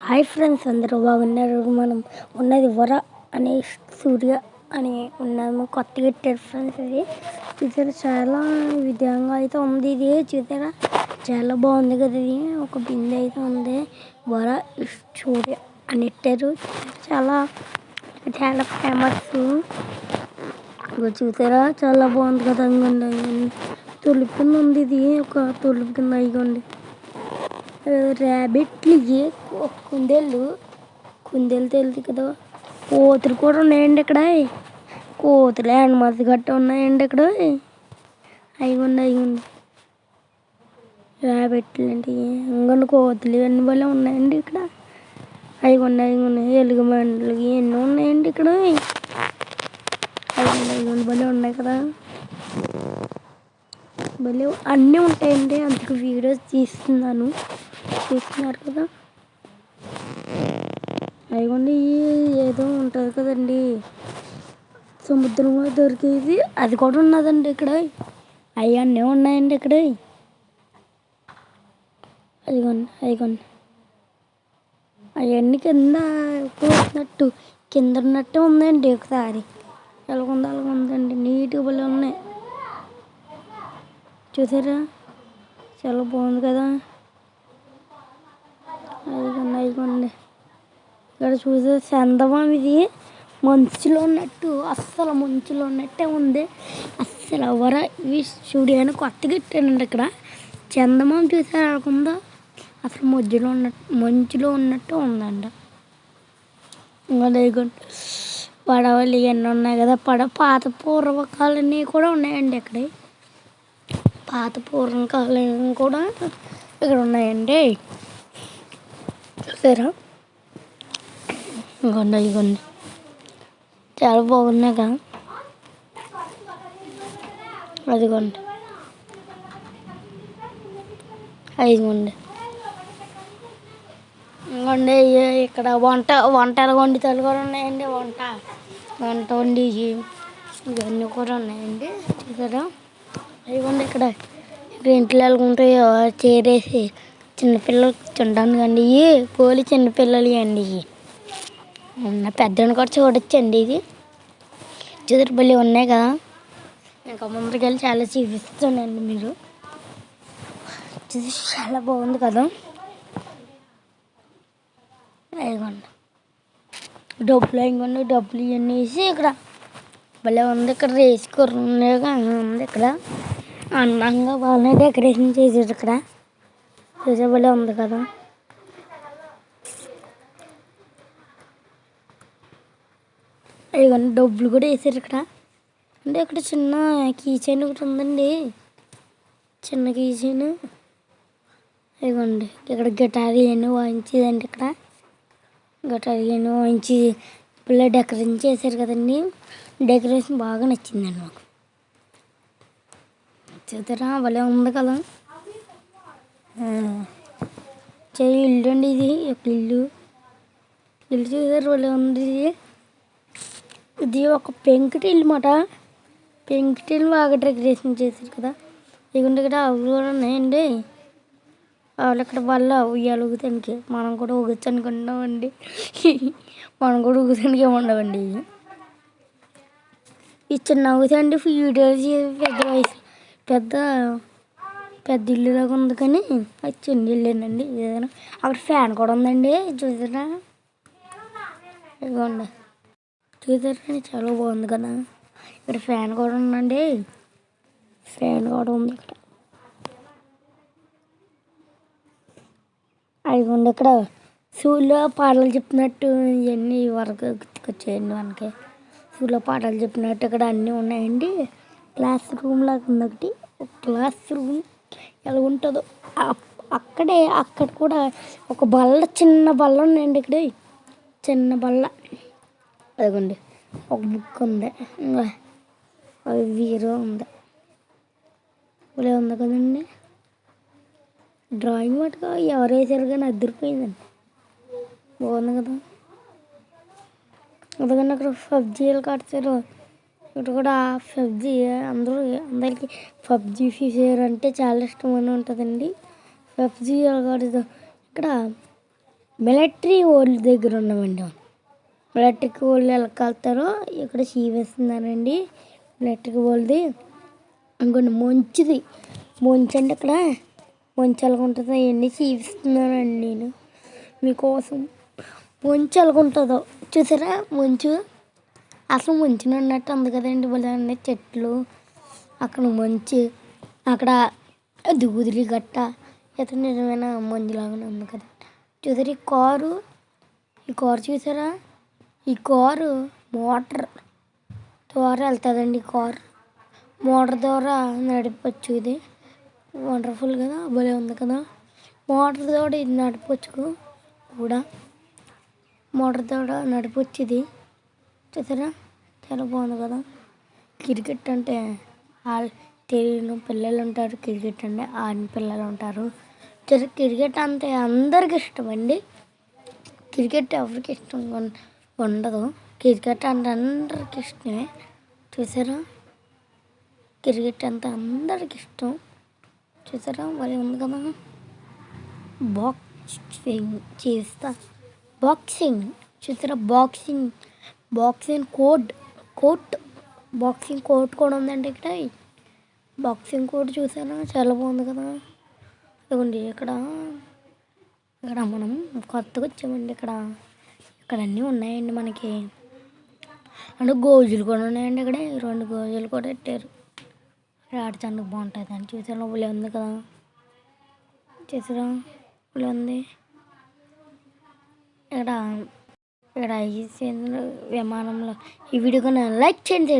Hi friends అందరూ బాగున్నారు. మనం ఉన్నది వర అనే సూర్య అని ఉన్నాము. కొత్తగా ఇట్టారు ఫ్రెండ్స్ ఇది. చూసారా చాలా విధంగా అయితే ఉంది ఇది. చూసారా చాలా బాగుంది కదా ఇది. ఒక బిందె అయితే ఉంది. వర సూర్య అని ఇట్టారు. చాలా చాలా ఫేమస్ చూసారా చాలా బాగుంది కదా. ఇంకోండి తులుపు కింద ఉంది ఇది. ఒక తులుపు కింద ఇగోండి ర్యాబిట్లు కుందేళ్ళు కుందేలు. తెలుసు కదా. కోతులు కూడా ఉన్నాయండి ఇక్కడ. కోతులు యానిమల్స్ గట్ట ఉన్నాయండి ఇక్కడ. అవి ఉన్నాయి అవి ఉంది ర్యాబిట్లు అంటే ఇంకొన్ని కోతులు ఇవన్నీ భలే ఉన్నాయండి ఇక్కడ. అవి ఉన్నాయి అవి ఉన్నాయి. ఎలుగు మండలు ఇవన్నీ ఉన్నాయండి ఇక్కడ. అవి ఉన్నాయి. భలే ఉన్నాయి కదా. భలే అన్నీ ఉంటాయండి. అందుకు వీడియోస్ తీస్తున్నాను. చూస్తున్నారు కదా. అదిగోండి ఏదో ఉంటుంది కదండి. సముద్రంలో దొరికేది. అది కూడా ఉన్నదండి ఇక్కడ. అవన్నీ ఉన్నాయండి ఇక్కడ. అదిగోండి అదిగోండి. అవన్నీ కింద కూర్చున్నట్టు కింద ఉన్నట్టు ఉందండి ఒకసారి. ఎలాగుందో అలాగ ఉందండి నీట్గా భలే ఉన్నాయి. చూసారా? చాలా బాగుంది కదా. అదిగోండి ఇక్కడ చూసే చందమం ఇది మంచులో ఉన్నట్టు అస్సలు మంచులో ఉన్నట్టే ఉంది. అస్సలు ఎవర ఇవి స్టూడియోని కొత్తగా పెట్టానండి ఇక్కడ. చందమం చూసారు అసలు మధ్యలో ఉన్నట్టు మంచులో ఉన్నట్టు ఉందండి ఇంకా పడవలు ఇవన్నీ ఉన్నాయి కదా పడ పాత పూర్వకాలన్నీ కూడా ఉన్నాయండి ఇక్కడ. పాత పూర్వకాలం కూడా ఇక్కడ ఉన్నాయండి. చూసారా ఇగోండి ఇగోండి. చాలా బాగున్నాయి కదా అదిగోండి. అదిగోండి ఇంకోండి ఇక్కడ వంట వంటలు వండితలు కూడా ఉన్నాయండి. వంట వంట వండి ఇవన్నీ కూడా ఉన్నాయండి. చూసారా? అదిగోండి ఇక్కడ ఇక్కడ ఇంట్లో ఎలాగుంటాయో చేరేసి చిన్నపిల్లలు తినడానికి అండి ఇవి పోలి చిన్నపిల్లలు అండి ఇవి ఉన్న పెద్దని కూడా చూడొచ్చండి ఇది. చూద్దరు భలే ఉన్నాయి కదా. ఇంకా ముందరికి వెళ్ళి చాలా చూపిస్తున్నాయండి మీరు. చూసి చాలా బాగుంది కదా. ఇదిగోండి. డబ్బులు ఇంకొన్ని డబ్బులు ఇవన్నీ వేసి ఇక్కడ భలే ఉంది. ఇక్కడ రేసి కుర్రగా ఉంది ఇక్కడ. అందంగా బాగానే డెకరేషన్ చేసారు ఇక్కడ. చూసే భలే ఉంది కదా. ఇవన్నీ డబ్బులు కూడా వేసారు ఇక్కడ. అంటే ఇక్కడ చిన్న కీ చైన్ ఒకటి ఉందండి. చిన్న కీ చైన్. ఇదిగోండి ఇక్కడ గిటార్ ఇవన్నీ వాయించేదండి ఇక్కడ. గిటార్ ఇవన్నీ వాయించి పిల్ల డెకరేషన్ చేశారు కదండి. డెకరేషన్ బాగా నచ్చిందండి మాకు. చూసారా భలే ఉంది కదా. చెయ్యి ఇల్లు అండి ఇది ఒక ఇల్లు. ఇల్లు చూసారు వాళ్ళు ఉంది ఇది. ఇది ఒక పెంకుటిల్లు మాట పెంకుటిల్లు బాగా డెకరేషన్ చేశారు కదా. ఇదిగోండి ఇక్కడ ఆవులు కూడా ఉన్నాయండి. ఆవులు ఇక్కడ వల్ల ఉయ్యాలు ఊగుతానికి. మనం కూడా ఊగొచ్చు ఉండవండి మనం కూడా ఊగుతానికి ఉండవండి. ఇవి ఈ చిన్న ఊగుతాయండి వీడియో పెద్ద వయసు పెద్ద పెద్ద ఇల్లులాగా ఉంది కానీ అది చిన్న ఇల్లేనండి. ఏదైనా అక్కడ ఫ్యాన్ కూడా ఉందండి. చూసారా? ఇదిగోండి. చూసారా? చాలా బాగుంది కదా. ఇక్కడ ఫ్యాన్ కూడా ఉందండి. ఫ్యాన్ కూడా ఉంది ఇక్కడ. అదిగోండి ఇక్కడ. స్కూల్లో పాటలు చెప్పినట్టు ఇవన్నీ వరకు గుర్తుకొచ్చాయండి మనకి. స్కూల్లో పాటలు చెప్పినట్టు ఇక్కడ అన్నీ ఉన్నాయండి. క్లాస్ రూమ్ లాగా ఉంది ఒకటి. క్లాస్ రూమ్ ఎలా ఉంటుందో. అక్కడే అక్కడ కూడా ఒక బల్ల చిన్న బల్ల ఉందండి ఇక్కడ. చిన్న బల్ల. అదిగోండి. ఒక బుక్ ఉంది. ఇంకా అది వీరో ఉంది. ఇలా ఉంది కదండి. డ్రాయింగ్ మటుకు ఎవరు వేసారు కానీ అదిరిపోయిందండి. బాగుంది కదా. అందుకని అక్కడ పబ్జీలు కడతారు ఇక్కడ కూడా పబ్జి అందరూ అందరికీ పబ్జీ ఫీచర్ అంటే చాలా ఇష్టం అని ఉంటుందండి. పబ్జీ ఆడదు ఇక్కడ మిలిటరీ వాళ్ళ దగ్గర ఉన్నామండి. మిలిటరీకి వాళ్ళు ఎలా కలుతారో ఇక్కడ చీవేస్తున్నారండి మిలిటరీకి వాళ్ళది ఇంకొన్ని మంచిది. మంచి అంటే ఇక్కడ మంచి ఎలాగుంటుందో అవన్నీ చూపిస్తున్నానండి నేను. మీకోసం మంచు ఎలాగుంటుందో చూసారా? మంచు. అసలు మంచుని ఉన్నట్టు ఉంది కదండి భలే ఉన్నాయి చెట్లు. అక్కడ మంచి అక్కడ దూదిలి గట్ట. ఇతను నిజమైన మంచులాగానే ఉంది కదా. చూసారు ఈ కారు? ఈ కారు చూసారా? ఈ కారు మోటార్ ద్వారా వెళ్తుందండి ఈ కారు. మోటార్ ద్వారా నడిపచ్చు ఇది. వండర్ఫుల్ కదా భలే ఉంది కదా. మోటార్ ద్వారా ఇది నడపచ్చు కూడా. మోటార్ ద్వారా నడపచ్చు ఇది. చూసారా చాలా బాగుంది కదా. క్రికెట్ అంటే వాళ్ళు తెలియని పిల్లలు ఉంటారు. క్రికెట్ అంటే ఆడిన పిల్లలు ఉంటారు. చూసారా క్రికెట్ అంటే అందరికి ఇష్టం అండి. క్రికెట్ ఎవరికి ఇష్టం ఉండదు. క్రికెట్ అంటే అందరికి ఇష్టమే. చూసారా? క్రికెట్ అంటే అందరికి ఇష్టం. చూసారా? మరి ఉంది కదా. బాక్సింగ్ చేస్తా. బాక్సింగ్. చూసారా? Boxing. Boxing court court boxing court కూడా ఉందండి ఇక్కడ. బాక్సింగ్ కోట్ చూసారా? చాలా బాగుంది కదా. ఇదిగోండి ఇక్కడ ఇక్కడ మనం కొత్తగా వచ్చామండి ఇక్కడ. ఇక్కడ అన్నీ ఉన్నాయండి మనకి. అంటే గోజులు కూడా ఉన్నాయండి ఇక్కడ. రెండు గోజులు కూడా పెట్టారు. ఆడటానికి బాగుంటుంది అని చూసారా? భలే ఉంది కదా. చూసారా? భలే ఉంది. ఇక్కడ ఇక్కడ ఈ సీన్ విమానంలో ఈ వీడియో లైక్ చేయండి.